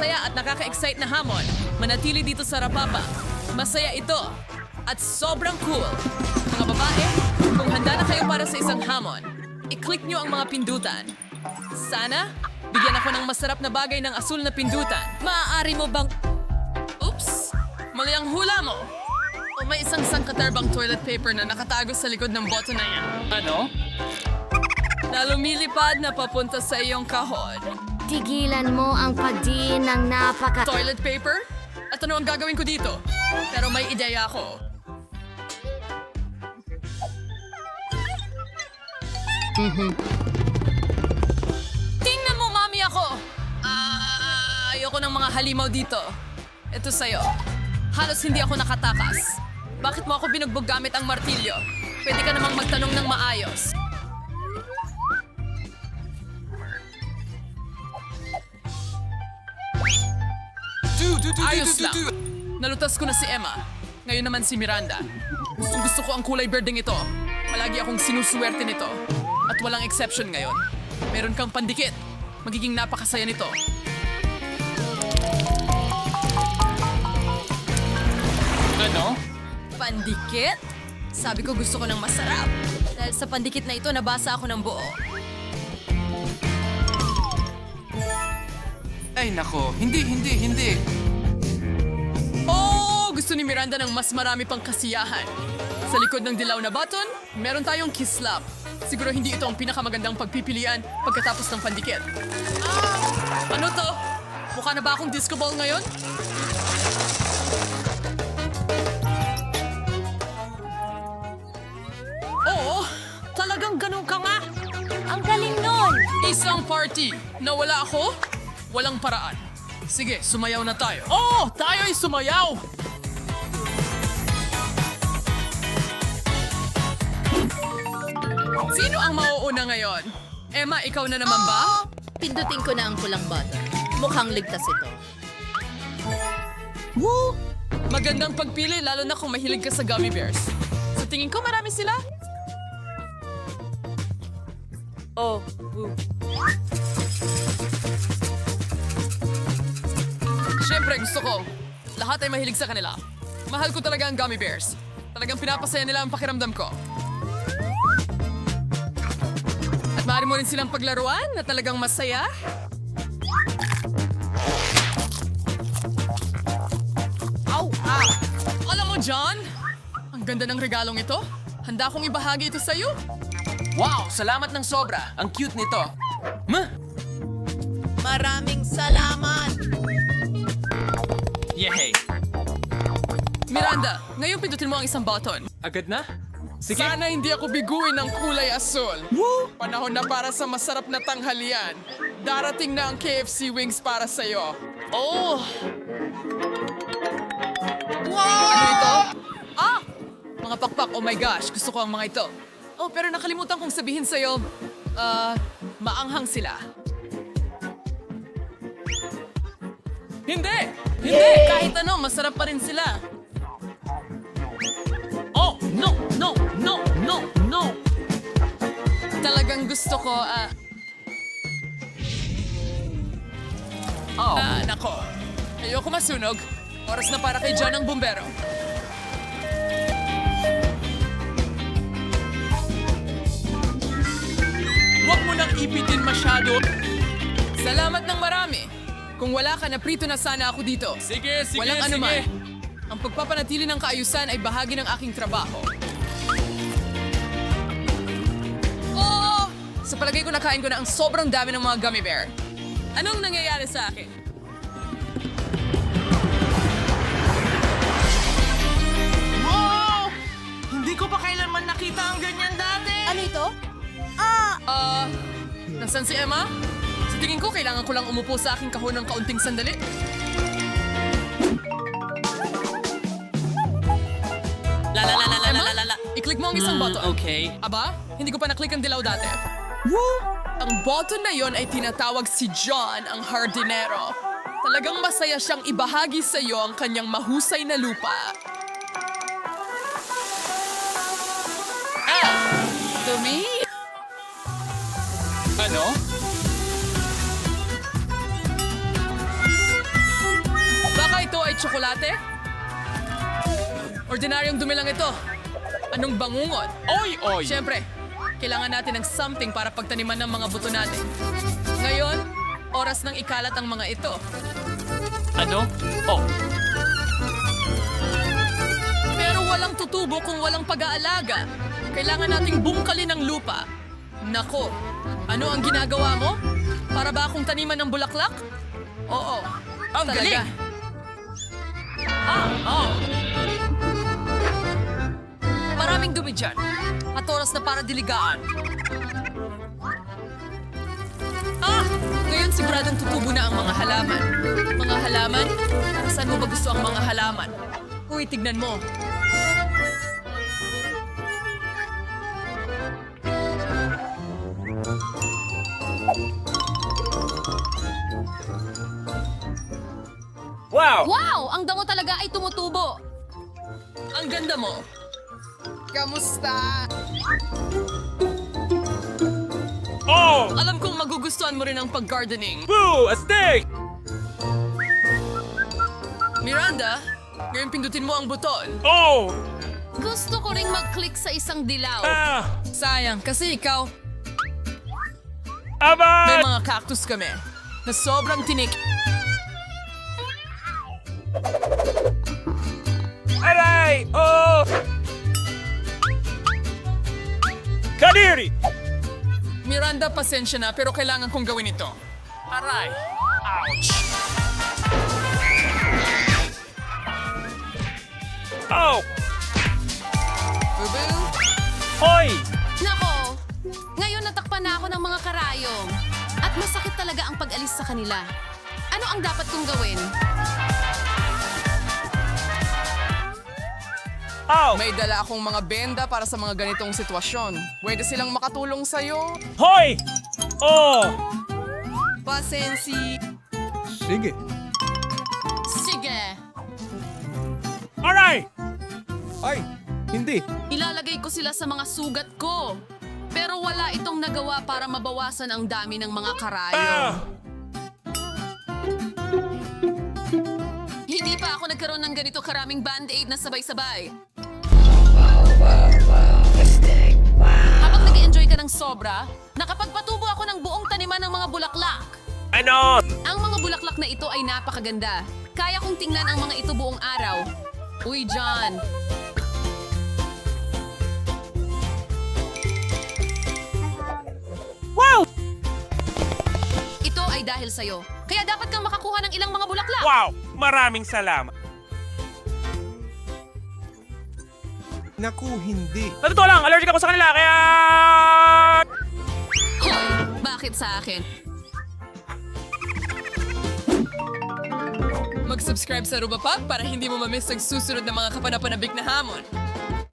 masaya at nakaka-excite na hamon. Manatili dito sa Rapapa. Masaya ito. At sobrang cool. Mga babae, kung handa na kayo para sa isang hamon, i-click nyo ang mga pindutan. Sana, bigyan ako ng masarap na bagay ng asul na pindutan. Maaari mo bang... Oops! Mali ang hula mo! O may isang sangkatarbang toilet paper na nakatago sa likod ng boto na yan. Ano? Na lumilipad na papunta sa iyong kahon. Tigilan mo ang pagdiin ng napaka... Toilet paper? At ano ang gagawin ko dito? Pero may ideya ako. Tingnan mo, mami ako! Ah, ayoko ng mga halimaw dito. Ito sa'yo. Halos hindi ako nakatakas. Bakit mo ako binugbog gamit ang martilyo? Pwede ka namang magtanong ng maayos. Ayos lang. Nalutas ko na si Emma. Ngayon naman si Miranda. Gustong gusto ko ang kulay berdeng ito. Palagi akong sinusuwerte nito. At walang exception ngayon. Meron kang pandikit. Magiging napakasaya nito. Ano? Pandikit? Sabi ko gusto ko ng masarap. Dahil sa pandikit na ito, nabasa ako ng buo. Ay nako, hindi, hindi, hindi. Oh! Gusto ni Miranda ng mas marami pang kasiyahan. Sa likod ng dilaw na button, meron tayong kislap. Siguro hindi ito ang pinakamagandang pagpipilian pagkatapos ng pandikit. Ah! Ano to? Mukha na ba akong disco ball ngayon? Oo, talagang ganun ka nga. Ang galing nun! Isang party na wala ako, walang paraan. Sige, sumayaw na tayo. Oo, tayo'y sumayaw! Ngayon? Emma, ikaw na naman ba? Pindutin ko na ang pulang button. Mukhang ligtas ito. Woo! Magandang pagpili lalo na kung mahilig ka sa gummy bears. Sa tingin ko marami sila. Oh, woo. Siyempre, gusto ko. Lahat ay mahilig sa kanila. Mahal ko talaga ang gummy bears. Talagang pinapasaya nila ang pakiramdam ko. Maaari mo rin silang paglaruan na talagang masaya. Au! Ah! Alam mo, John? Ang ganda ng regalong ito. Handa akong ibahagi ito sa'yo. Wow, salamat ng sobra. Ang cute nito. Ma! Maraming salamat! Yehey! Miranda, ngayon pindutin mo ang isang button. Agad na? Sige. Sana hindi ako biguin ng kulay asul. Panahon na para sa masarap na tanghalian. Darating na ang KFC wings para sa'yo. Oh! Ano ito? Ah! Mga pakpak, oh my gosh, gusto ko ang mga ito. Oh, pero nakalimutan kong sabihin sa'yo, ah, maanghang sila. Hindi! Hindi! Kahit ano, masarap pa rin sila. No, no, no, no, no! Talagang gusto ko, ah... Oh, Ah, nako. Ayoko masunog. Oras na para kay John ang bumbero. Huwag mo nang ipitin masyado. Salamat ng marami. Kung wala ka, naprito na sana ako dito. sige, sige, Walang sige. anuman. Ang pagpapanatili ng kaayusan ay bahagi ng aking trabaho. Oh! Sa palagay ko nakain ko na ang sobrang dami ng mga gummy bear. Anong nangyayari sa akin? Wow! Hindi ko pa kailanman nakita ang ganyan dati. Ano ito? Ah, nasan si Emma? Sa tingin ko, kailangan ko lang umupo sa aking kahon ng kaunting sandali. Ang isang Hmm, button. okay. Aba, hindi ko pa na-click ang dilaw dati. Ang button na yon ay tinatawag si John ang hardinero. Talagang masaya siyang ibahagi sa iyo ang kanyang mahusay na lupa. Ah! Dumi! Ano? tsokolate? Ordinaryong dumi lang ito. Anong bangungot? Oy, oy! Siyempre, kailangan natin ng something para pagtaniman ng mga buto natin. Ngayon, oras ng ikalat ang mga ito. Ano? Oh, Pero walang tutubo kung walang pag-aalaga. Kailangan nating bungkalin ang lupa. Nako, ano ang ginagawa mo? Para ba akong taniman ng bulaklak? Oo. Ang talaga. galing! Ah, oh. Maraming dumi dyan. At oras na para diligaan. Ah! Ngayon siguradong tutubo na ang mga halaman. Mga halaman? Saan mo ba gusto ang mga halaman? Uy, tignan mo. wow! Wow! Ang dango talaga ay tumutubo. Ang ganda mo. Kamusta? Oh! Alam kong magugustuhan mo rin ang pag-gardening. Boo! A steak! Miranda, ngayon pindutin mo ang buton. Oh! Gusto ko ring mag-click sa isang dilaw. Ah! Sayang, kasi ikaw, Aba! may mga cactus kami na sobrang tinik. Aray! Oh! Miranda, pasensya na, pero kailangan kong gawin ito. Aray! Ouch! Oh! Boo-boo. Hoy! Nako! Ngayon natakpan na ako ng mga karayom. At masakit talaga ang pag-alis sa kanila. Ano ang dapat kong gawin? Oh! May dala akong mga benda para sa mga ganitong sitwasyon. Pwede silang makatulong sa'yo. Hoy! Oh! Pasensi. Sige. Sige! Aray! Ay! Hindi. Ilalagay ko sila sa mga sugat ko. Pero wala itong nagawa para mabawasan ang dami ng mga karayom. Ah! Ako nagkaroon ng ganito karaming band-aid na sabay-sabay. Habang nag enjoy ka ng sobra, nakapagpatubo ako ng buong taniman ng mga bulaklak. Ano? Ang mga bulaklak na ito ay napakaganda. Kaya kong tingnan ang mga ito buong araw. Uy, John. Wow! Ito ay dahil sa'yo. Kaya dapat kang makakuha ng ilang mga bulaklak. Wow! Maraming salamat. Naku, hindi. Sa totoo lang, allergic ako sa kanila, kaya... Hoy, bakit sa akin? Mag-subscribe sa Rubapag para hindi mo mamiss ang susunod na mga kapanapanabik na hamon.